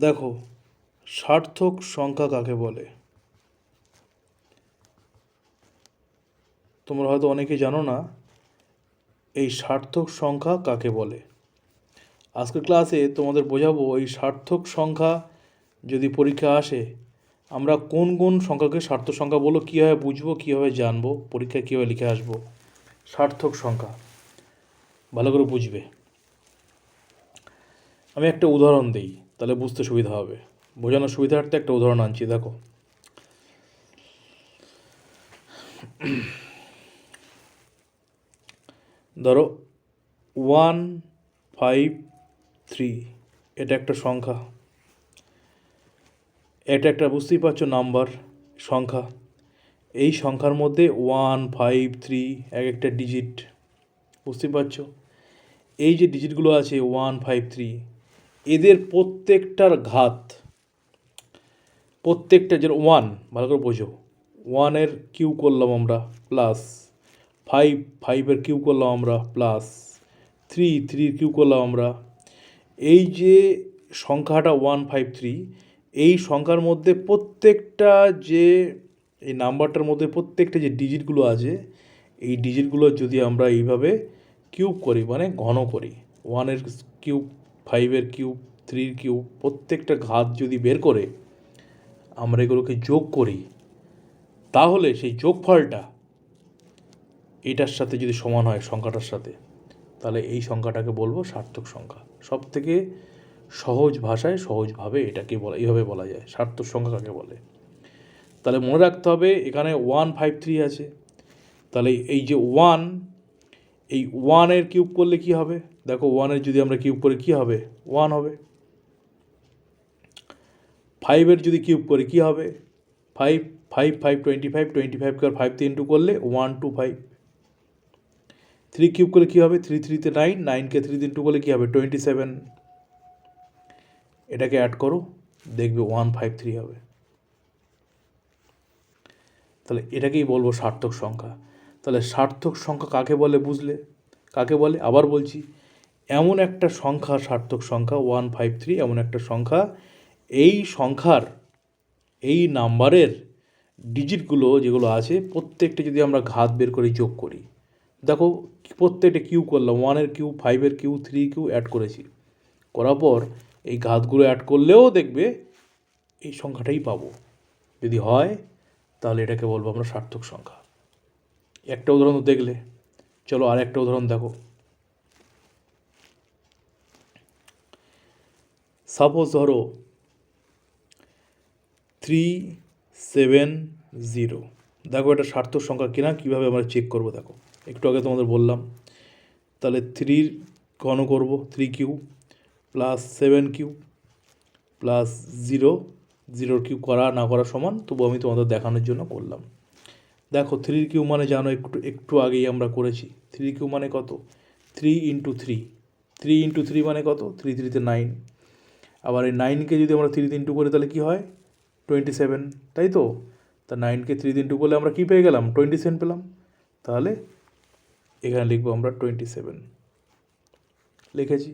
দেখো, সার্থক সংখ্যা কাকে বলে? তোমরা হয়তো অনেকে জানো না, এই সার্থক সংখ্যা কাকে বলে? আজকের ক্লাসে তোমাদের বোঝাবো এই সার্থক সংখ্যা যদি পরীক্ষা আসে, আমরা কোন কোন সংখ্যাকে সার্থক সংখ্যা বলো, কীভাবে বুঝব, কীভাবে জানব, পরীক্ষায় কীভাবে লিখে আসব? সার্থক সংখ্যা। ভালো করে বুঝবে। আমি একটা উদাহরণ দিই। তাহলে বুঝতে সুবিধা হবে। বোঝানোর সুবিধার্থে একটা উদাহরণ আনছি, দেখো। ধরো ওয়ান ফাইভ থ্রি এটা একটা সংখ্যা। এটা একটা বুঝতেই পারছ নাম্বার, সংখ্যা। এই সংখ্যার মধ্যে ওয়ান ফাইভ থ্রি এক একটা ডিজিট বুঝতেই পারছ? এই যে ডিজিটগুলো আছে ওয়ান ফাইভ থ্রি এদের প্রত্যেকটার ঘাত, প্রত্যেকটা যে ওয়ান ভালো করে বোঝো। ওয়ানের কিউ করলাম আমরা প্লাস ফাইভ ফাইভের কিউ করলাম আমরা প্লাস থ্রি থ্রির কিউ করলাম আমরা। এই যে সংখ্যাটা ওয়ান ফাইভ থ্রি এই সংখ্যার মধ্যে প্রত্যেকটা যে, এই নাম্বারটার মধ্যে প্রত্যেকটা যে ডিজিটগুলো আছে, এই ডিজিটগুলো যদি আমরা এইভাবে কিউব করি মানে ঘন করি ওয়ানের কিউব ফাইভের কিউব, থ্রির কিউব, প্রত্যেকটা ঘাত যদি বের করে আমরা এগুলোকে যোগ করি, তাহলে সেই যোগফলটা এটার সাথে যদি সমান হয়, সংখ্যাটার সাথে, তাহলে এই সংখ্যাটাকে বলব সার্থক সংখ্যা। সব থেকে সহজ ভাষায় সহজভাবে এটাকে বলা, এইভাবে বলা যায়, সার্থক সংখ্যা কাকে বলে? তাহলে মনে রাখতে হবে এখানে ওয়ান ফাইভ থ্রি আছে। তাহলে এই যে ওয়ান এই ওয়ানের কিউব করলে কি হবে? দেখো ওয়ানের যদি আমরা কিউব করি, কি হবে? ওয়ান হবে। ফাইভের যদি কিউব করি, কি হবে? Five five five twenty five twenty ফাইভকে আর ফাইভ ইন্টু করলে one two five three cube করলে কী হবে? থ্রি থ্রিতে নাইন নাইনকে থ্রি ইন্টু করলে কী হবে? টোয়েন্টি সেভেন এটাকে অ্যাড করো, দেখবে ওয়ান ফাইভ থ্রি হবে। তাহলে এটাকেই বলব সার্থক সংখ্যা। তাহলে সার্থক সংখ্যা কাকে বলে বুঝলে? কাকে বলে? আবার বলছি, এমন একটা সংখ্যা সার্থক সংখ্যা ওয়ান ফাইভ থ্রি এমন একটা সংখ্যা, এই সংখ্যার, এই নাম্বারের ডিজিটগুলো যেগুলো আছে, প্রত্যেকটা যদি আমরা ঘাত বের করে যোগ করি, দেখো প্রত্যেকটা কিউ করলাম ওয়ানের কিউ ফাইভের কিউ থ্রি কিউ অ্যাড করেছি, করার পর এই ঘাতগুলো অ্যাড করলেও দেখবে এই সংখ্যাটাই পাবো। যদি হয়, তাহলে এটাকে বলব আমরা সার্থক সংখ্যা। একটা উদাহরণ দেখলে। চলো আর একটা উদাহরণ দেখো। সাপোজ ধরো থ্রি সেভেন জিরো দেখো এটা সার্থক সংখ্যা কিনা, কীভাবে আমরা চেক করব দেখো। একটু আগে তোমাদের বললাম। তাহলে থ্রির ঘন করব three cube plus seven cube plus zero জিরোর কিউ করা না করা সমান, তবু আমি তোমাদের দেখানোর জন্য করলাম। দেখো থ্রির কিউ মানে জানো একটু একটু আগেই আমরা করেছি। থ্রি কিউ মানে কত? Three into three three into three মানে কত? থ্রি থ্রিতে নাইন আবার এই নাইনকে যদি আমরা থ্রি ইন্টু করি, তাহলে কী হয়? টোয়েন্টি সেভেন তাই তো? তা নাইনকে থ্রি ইন্টু করলে আমরা কী পেয়ে গেলাম? টোয়েন্টি সেভেন পেলাম। তাহলে এখানে লিখব আমরা টোয়েন্টি সেভেন লিখেছি।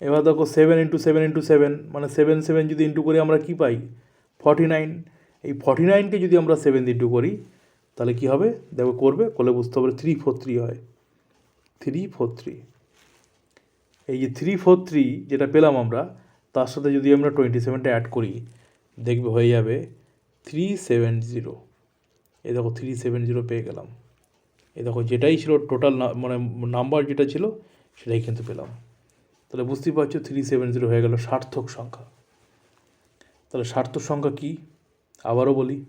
এবার দেখো seven into seven into seven মানে সেভেন সেভেন যদি ইন্টু করি, আমরা কী পাই? ফর্টি নাইন এই ফর্টি নাইনকে যদি আমরা সেভেন ইন্টু করি, তাহলে কী হবে? দেখো করবে, করলে বুঝতে হবে থ্রি ফোর থ্রি হয়। থ্রি ফোর থ্রি এই যে থ্রি ফোর থ্রি যেটা পেলাম আমরা, তার সাথে যদি আমরা টোয়েন্টি সেভেনটা অ্যাড করি, দেখবে হয়ে যাবে থ্রি সেভেন জিরো এই দেখো থ্রি সেভেন জিরো পেয়ে গেলাম। এ দেখো যেটাই ছিল টোটাল মানে নাম্বার যেটা ছিল, সেটাই কিন্তু পেলাম। তাহলে বুঝতেই পারছ থ্রি সেভেন জিরো হয়ে গেল সার্থক সংখ্যা। তাহলে সার্থক সংখ্যা কী? আবারও বলি,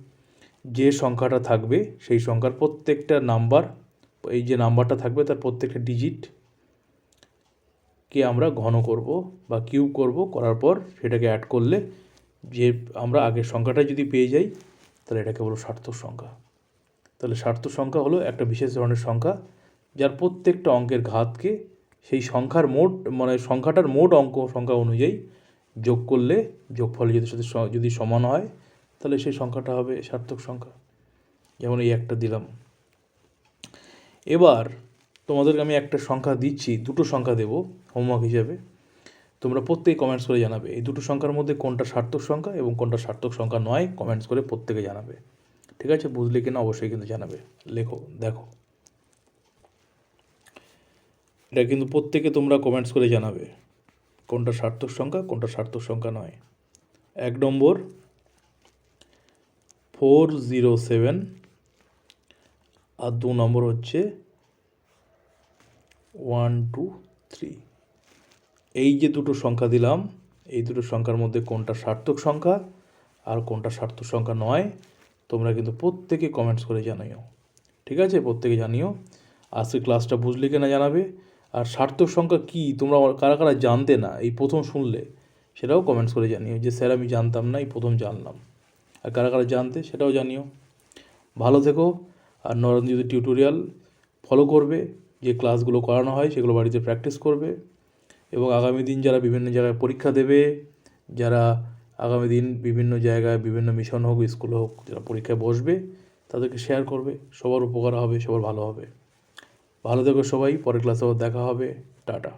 যে সংখ্যাটা থাকবে, সেই সংখ্যার প্রত্যেকটা নাম্বার, এই যে নাম্বারটা থাকবে তার প্রত্যেকটা ডিজিট কে আমরা ঘন করব বা কিউব করব, করার পর সেটাকে অ্যাড করলে যে আমরা আগের সংখ্যাটা যদি পেয়ে যাই, তাহলে এটাকে বলো সার্থক সংখ্যা। তাহলে সার্থক সংখ্যা হলো একটা বিশেষ ধরনের সংখ্যা, যার প্রত্যেকটা অঙ্কের ঘাতকে সেই সংখ্যার মোট মানে সংখ্যাটার মোট অঙ্ক, সংখ্যা অনুযায়ী যোগ করলে যোগফল যদি সাথে যদি সমান হয় তাহলে সেই সংখ্যাটা হবে সার্থক সংখ্যা। যেমন এই একটা দিলাম। এবার তোমাদেরকে আমি একটা সংখ্যা দিচ্ছি, দুটো সংখ্যা দেব হোমওয়ার্ক হিসাবে। তোমরা প্রত্যেকে কমেন্টস করে জানাবে, এই দুটো সংখ্যার মধ্যে কোনটা সার্থক সংখ্যা এবং কোনটা সার্থক সংখ্যা নয় কমেন্টস করে প্রত্যেকে জানাবে। ঠিক আছে? বুঝলে কিনা অবশ্যই কিন্তু জানাবে। লেখো, দেখো। এটা কিন্তু প্রত্যেকে তোমরা কমেন্টস করে জানাবে, কোনটা সার্থক সংখ্যা, কোনটা সার্থক সংখ্যা নয়। এক নম্বর ফোর জিরো সেভেন আর দু নম্বর হচ্ছে ওয়ান টু থ্রি। এই যে দুটো সংখ্যা দিলাম, এই দুটো সংখ্যার মধ্যে কোনটা সার্থক সংখ্যা আর কোনটা সার্থক সংখ্যা নয়, তোমরা কিন্তু প্রত্যেকে কমেন্টস করে জানাইও ঠিক আছে? প্রত্যেকে জানিও। আজকে ক্লাসটা বুঝলে কিনা জানাবে? আর সার্থক সংখ্যা কী? তোমরা কারা কারা জানতে না? এই প্রথম শুনলে সেটাও কমেন্টস করে জানিও। যে স্যার আমি জানতাম না, এই প্রথম জানলাম। আর কারা কারা জানতে সেটাও জানিও। ভালো থেকো। আর নরেন্দ্র টিউটোরিয়াল ফলো করবে। যে ক্লাসগুলো করানো হয় সেগুলো বাড়িতে প্র্যাকটিস করবে। এবং আগামী দিন যারা বিভিন্ন জায়গায় পরীক্ষা দেবে, যারা আগামী দিন বিভিন্ন জায়গায় বিভিন্ন মিশন হোক স্কুল হোক, যারা পরীক্ষায় বসবে, তাদেরকে শেয়ার করবে। সবার উপকার হবে, সবার ভালো হবে। ভালো থেকো সবাই। পরের ক্লাসে দেখা হবে। টাটা।